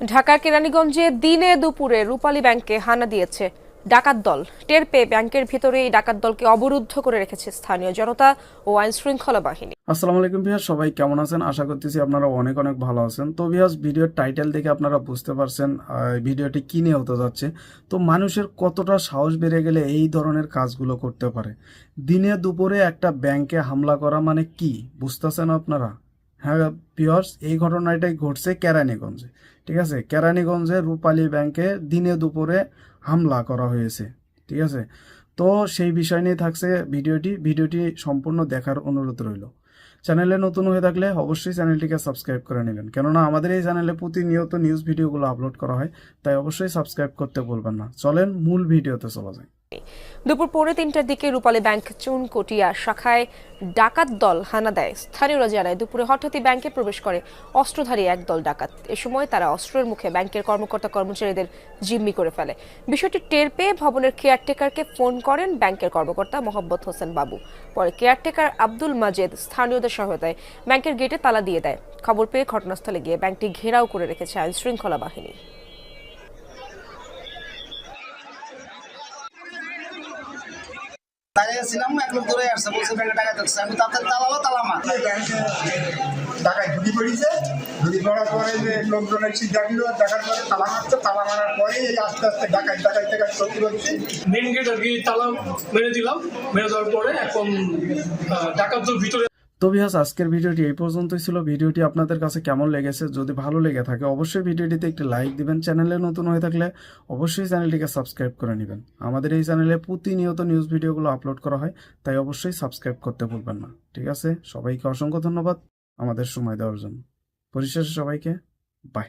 ঢাকার কেরানীগঞ্জে দিনে দুপুরে রূপালী ব্যাংকে হানা দিয়েছে ডাকাত দল। টের পেয়ে ব্যাংকের ভিতরে এই ডাকাত দলকে অবরুদ্ধ করে রেখেছে স্থানীয় জনতা ও আইন শৃঙ্খলা বাহিনী। আসসালামু আলাইকুম ভিয়াস সবাই কেমন আছেন? আশা করতেছি আপনারা অনেক অনেক ভালো আছেন। তো ভিয়াস ভিডিওর টাইটেল দেখে আপনারা বুঝতে পারছেন ভিডিওটি কি নিয়ে হতে যাচ্ছে। তো মানুষের কতটা সাহস বেড়ে গেলে এই ধরনের কাজগুলো করতে পারে? দিনে দুপুরে একটা ব্যাংকে হামলা করা মানে কি? বুঝতেছেন আপনারা? হ্যাঁ পিয়র্স, এই ঘটনাটাই ঘটছে কেরানীগঞ্জে, ঠিক আছে? কেরানীগঞ্জে রূপালী ব্যাংকে দিনে দুপুরে হামলা করা হয়েছে, ঠিক আছে? তো সেই বিষয় নিয়ে থাকছে ভিডিওটি ভিডিওটি সম্পূর্ণ দেখার অনুরোধ রইল। চ্যানেলে নতুন হয়ে থাকলে অবশ্যই চ্যানেলটিকে সাবস্ক্রাইব করে নেবেন, কেননা আমাদের এই চ্যানেলে প্রতিনিয়ত নিউজ ভিডিওগুলো আপলোড করা হয়, তাই অবশ্যই সাবস্ক্রাইব করতে বলবেন না। চলেন মূল ভিডিওতে চলা যায় দুপুর পৌনে তিনটার দিকে রূপালী ব্যাংক চুনকটিয়া শাখায় ডাকাত দল হানা দেয়। স্থানীয়রা জানায়, দুপুরে হঠাৎই ব্যাংকে প্রবেশ করে অস্ত্রধারী এক দল ডাকাত। এ সময় তারা অস্ত্রের মুখে ব্যাংকের কর্মকর্তা কর্মচারীদের জিম্মি করে ফেলে। বিষয়টি টের পেয়ে ভবনের কেয়ারটেকারকে ফোন করেন ব্যাংকের কর্মকর্তা মোহাম্মদ হোসেন বাবু। পরে কেয়ারটেকার আব্দুল মাজেদ স্থানীয়দের সহায়তায় ব্যাংকের গেটে তালা দিয়ে দেয়। খবর পেয়ে ঘটনাস্থলে গিয়ে ব্যাংকটি ঘেরাও করে রেখেছে আইনশৃঙ্খলা বাহিনী। দাঁড়িয়েছিলাম এক লোক ধরে আসছে বলছে ব্যাংকে টাকা যাচ্ছে আমি তাড়াতাড়ি তালালো তালা মার ঢাকায় ঢুকি পড়েছে। ঢুকি পড়ার পরে যে দেখার পরে তালা মারছে তালা মারার পরে এই আস্তে আস্তে মেন গেট আর কি তালা মেরে দিলাম। মেরে দেওয়ার পরে এখন ডাকাত ভিতরে তো বিহাস আজকের ভিডিওটি এই পর্যন্তই ছিল। ভিডিওটি আপনাদের কাছে কেমন লেগেছে? যদি ভালো লেগে থাকে, অবশ্যই ভিডিওটিতে একটি লাইক দিবেন। চ্যানেলে নতুন হয়ে থাকলে অবশ্যই চ্যানেলটিকে সাবস্ক্রাইব করে নেবেন। আমাদের এই চ্যানেলে প্রতিনিয়ত নিউজ ভিডিওগুলো আপলোড করা হয়, তাই অবশ্যই সাবস্ক্রাইব করতে ভুলবেন না। ঠিক আছে? সবাইকে অসংখ্য ধন্যবাদ আমাদের সময় দেওয়ার জন্য। পরিশেষে সবাইকে, বাই।